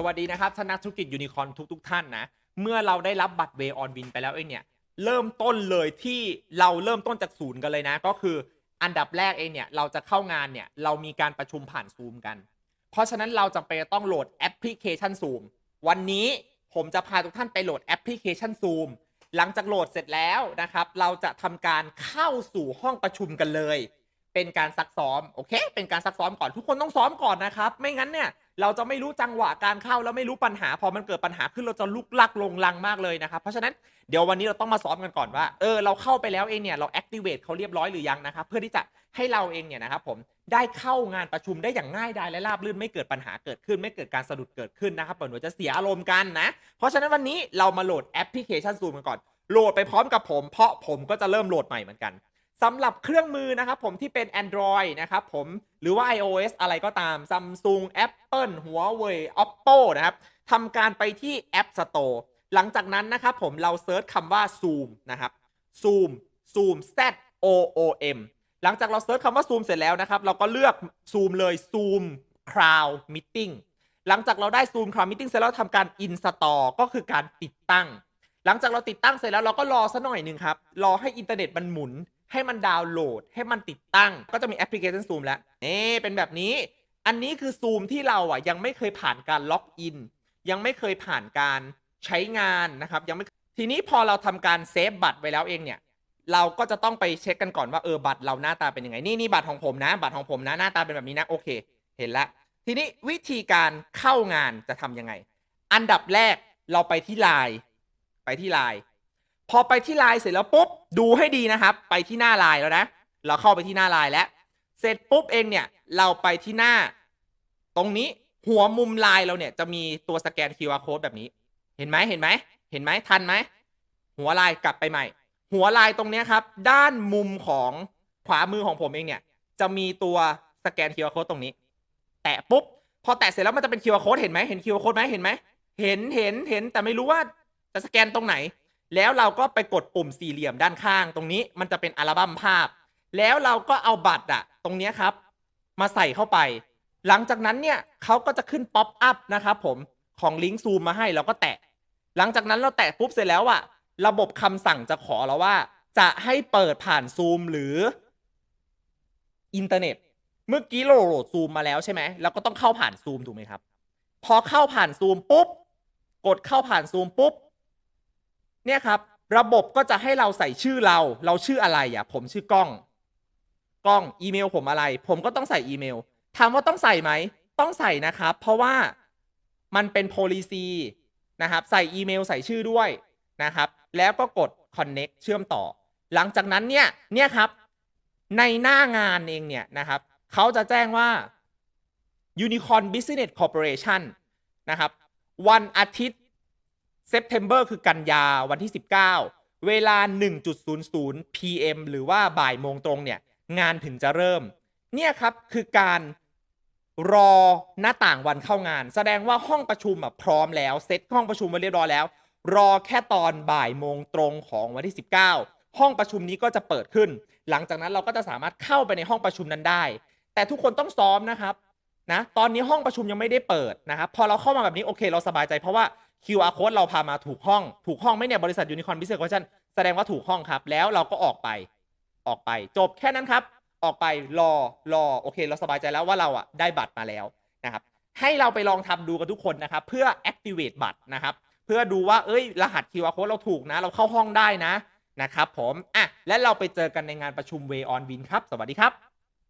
สวัสดีนะครับท่านนักธุรกิจยูนิคอนทุกๆทท่านนะ เมื่อเราได้รับบัตรเวออนวินไปแล้วเองเนี่ย เริ่มต้นเลยที่เราเริ่มต้นจากศูนย์กันเลยนะ ก็คืออันดับแรกเองเนี่ย เราจะเข้างานเนี่ย เรามีการประชุมผ่านซูมกัน เพราะฉะนั้นเราจะไปต้องโหลดแอปพลิเคชันซูมวันนี้ผมจะพาทุกท่านไปโหลดแอปพลิเคชันซูมหลังจากโหลดเสร็จแล้วนะครับ เราจะทำการเข้าสู่ห้องประชุมกันเลย เป็นการซักซ้อม โอเค เป็นการซักซ้อมก่อนทุกคนต้องซ้อมก่อนนะครับ ไม่งั้นเนี่ย เราจะไม่รู้จังหวะการเข้าแล้วไม่รู้ปัญหา พอมันเกิดปัญหาขึ้นเราจะลุกลักลงลังมากเลยนะครับ เพราะฉะนั้นเดี๋ยววันนี้เราต้องมาซ้อมกันก่อนว่าเออเราเข้าไปแล้วเองเนี่ยเรา activate เขาเรียบร้อยหรือยังนะครับเพื่อที่จะให้เราเองเนี่ยนะครับผมได้เข้างานประชุมได้อย่างง่ายดายและราบรื่นไม่เกิดปัญหาเกิดขึ้น ไม่เกิดการสะดุดเกิดขึ้นนะครับเปิดหนูจะเสียอารมณ์กันนะ เพราะฉะนั้นวันนี้เรามาโหลดแอปพลิเคชัน Zoom กันก่อนโหลดไปพร้อมกับผม เพราะผมก็จะเริ่มโหลดใหม่เหมือนกัน สำหรับเครื่องมือนะครับผมที่เป็น Android นะครับผมหรือว่า iOS อะไรก็ตาม Samsung Apple Huawei Oppo นะครับทำการไปที่ App Store หลังจากนั้นนะครับผมเราเซิร์ชคำว่า Zoom นะครับ Zoom Zoom Z O O M หลังจากเราเซิร์ชคำว่า Zoom เสร็จแล้วนะครับ เราก็เลือก Zoom เลย Zoom Cloud Meeting หลังจากเราได้ Zoom Cloud Meeting เสร็จแล้วทำการ install ก็คือการติดตั้ง หลังจากเราติดตั้งเสร็จแล้วเราก็รอสักหน่อยหนึ่งครับ รอให้อินเทอร์เน็ตมันหมุน ให้มันดาวน์โหลด ให้มันติดตั้ง ก็จะมีแอปพลิเคชัน Zoom แล้วนี่เป็นแบบนี้ อันนี้คือ Zoom ที่เราอะยังไม่เคยผ่านการล็อกอิน ยังไม่เคยผ่านการใช้งานนะครับ ยังไม่ ทีนี้พอเราทำการเซฟบัตรไว้แล้วเองเนี่ย เราก็จะต้องไปเช็คกันก่อนว่าเออบัตรเราหน้าตาเป็นยังไง นี่นี่บัตรของผมนะ บัตรของผมนะหน้าตาเป็นแบบนี้นะ โอเค เห็นละ ทีนี้วิธีการเข้างานจะทำยังไง อันดับแรกเราไปที่ไลน์ไปที่ไลน์ พอไปที่ไลน์เสร็จแล้วปุ๊บดูให้ดีนะครับ ไปที่หน้าไลน์แล้วนะ เราเข้าไปที่หน้าไลน์แล้ว เสร็จปุ๊บเองเนี่ย เราไปที่หน้า ตรงนี้หัวมุมไลน์เราเนี่ยจะมีตัวสแกน QR code แบบนี้ เห็นไหมเห็นไหมเห็นไหมทันไหมหัวไลน์กลับไปใหม่ หัวไลน์ตรงนี้ครับ ด้านมุมของขวามือของผมเองเนี่ย จะมีตัวสแกน QR code ตรงนี้ แตะปุ๊บพอแตะเสร็จแล้วมันจะเป็น QR code เห็นไหมเห็น QR code ไหมเห็นไหมเห็นเห็นเห็นแต่ไม่รู้ว่าจะสแกนตรงไหน แล้วเราก็ไปกดปุ่มสี่เหลี่ยมด้านข้าง ตรงนี้มันจะเป็นอัลบั้มภาพ แล้วเราก็เอาบัตรอะตรงนี้ครับ มาใส่เข้าไป หลังจากนั้นเนี่ยเขาก็จะขึ้นป๊อปอัพนะครับผมของลิงก์ซูมมาให้เราก็แตะ หลังจากนั้นเราแตะปุ๊บเสร็จแล้วอะระบบคำสั่งจะขอเราว่า จะให้เปิดผ่านซูมหรืออินเทอร์เน็ต เมื่อกี้เราโหลดซูมมาแล้วใช่ไหมเราก็ต้องเข้าผ่านซูมถูกไหมครับ พอเข้าผ่านซูมปุ๊บ กดเข้าผ่านซูมปุ๊บ เนี่ยครับ ระบบก็จะให้เราใส่ชื่อเรา เราชื่ออะไรอะ ผมชื่อกล้อง กล้องอีเมลผมอะไร ผมก็ต้องใส่อีเมลถามว่าต้องใส่ไหม ต้องใส่นะครับ เพราะว่ามันเป็น policy นะครับ ใส่อีเมลใส่ชื่อด้วยนะครับ แล้วก็กด connect เชื่อมต่อ หลังจากนั้นเนี่ย เนี่ยครับ ในหน้างานเองเนี่ยนะครับ เขาจะแจ้งว่า Unicorn Business Corporation นะครับ วันอาทิตย์ September คือกันยาวันที่ 19 เวลา 1.00 PM หรือว่าบ่ายโมงตรงเนี่ย งานถึงจะเริ่ม เนี่ยครับคือการรอหน้าต่างวันเข้างาน แสดงว่าห้องประชุมพร้อมแล้ว เซตห้องประชุมไว้เรียบร้อยแล้ว รอแค่ตอนบ่ายโมงตรงของวันที่ 19 ห้องประชุมนี้ก็จะเปิดขึ้น หลังจากนั้นเราก็จะสามารถเข้าไปในห้องประชุมนั้นได้ แต่ทุกคนต้องซ้อมนะครับนะตอนนี้ห้องประชุมยังไม่ได้เปิดนะครับพอเราเข้ามาแบบนี้โอเค เราสบายใจเพราะว่า QR code เราพามาถูกห้อง ถูกห้องไหมเนี่ยบริษัท Unicorn Business Corporation แสดงว่าถูกห้องครับ แล้วเราก็ออกไปออกไป จบแค่นั้นครับ ออกไปรอรอโอเค เราสบายใจแล้วว่าเราอะได้บัตรมาแล้วนะครับ ให้เราไปลองทำดูกันทุกคนนะครับ เพื่อ activate บัตรนะครับ เพื่อดูว่าเอ้ย รหัส QR code เราถูกนะ เราเข้าห้องได้นะนะครับผมอะและเราไปเจอกันในงานประชุม Way on Win ครับ สวัสดีครับ